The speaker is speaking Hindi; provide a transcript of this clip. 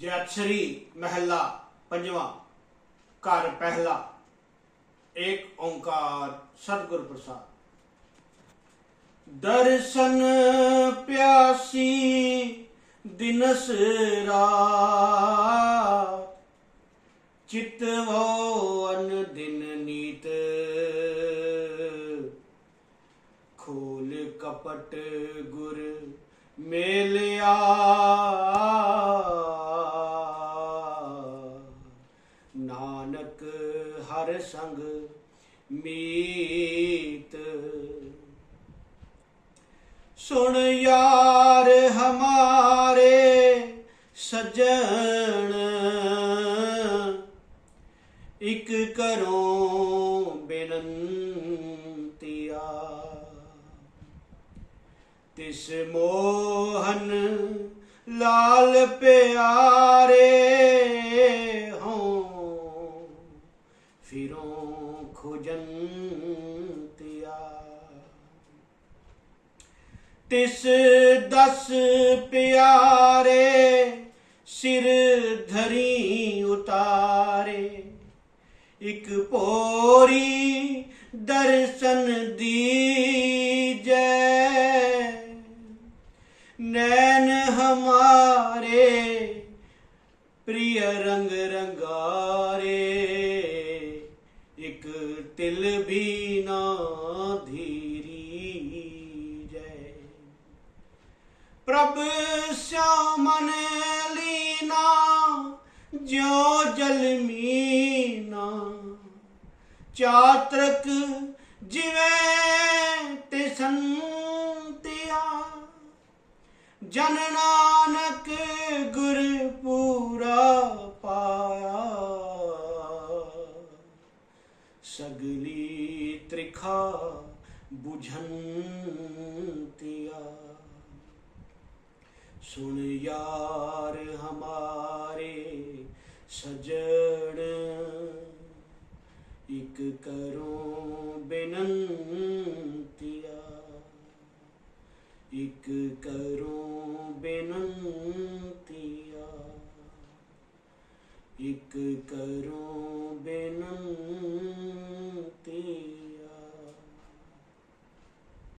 ਜੈਤਸਰੀ ਮਹਿਲਾ, ਪੰਜਵਾਂ ਘਰ ਪਹਿਲਾ। ਏਕ ਓੰਕਾਰ ਸਤਿਗੁਰ ਪ੍ਰਸਾਦ। ਦਰਸ਼ਨ ਪਿਆਸੀ ਦਿਨਸ ਰਾਤ। ਚਿਤਵੋ ਅਨ ਦਿਨ ਨੀਤ। ਖੋਲ ਕਪਟ ਗੁਰ ਮੇਲਿਆ। ਹਰ ਸੰਗ ਮੀਤ। ਸੁਣ ਯਾਰ ਹਮਾਰੇ ਸਜਣ ਇਕ ਕਰੋ ਬੇਨੰਤੀਆ ਤਿਸ ਮੋਹਨ ਲਾਲ ਪਿਆਰੇ खुजंतिया। तिस दस प्यारे सिर धरी उतारे, एक पोरी दर्शन दीजै। नैन हमारे प्रिय रंग तिल भी ना धीरी जय। प्रभ श्यामन लीना जो जल मीना। चात्रक जिवे तिसंतिया। जन नानक गुरपुर सगली त्रिखा बुझंतिया सुन यार हमारे सजड़ एक करो बेनंतिया एक करो बेनंतिया एक करो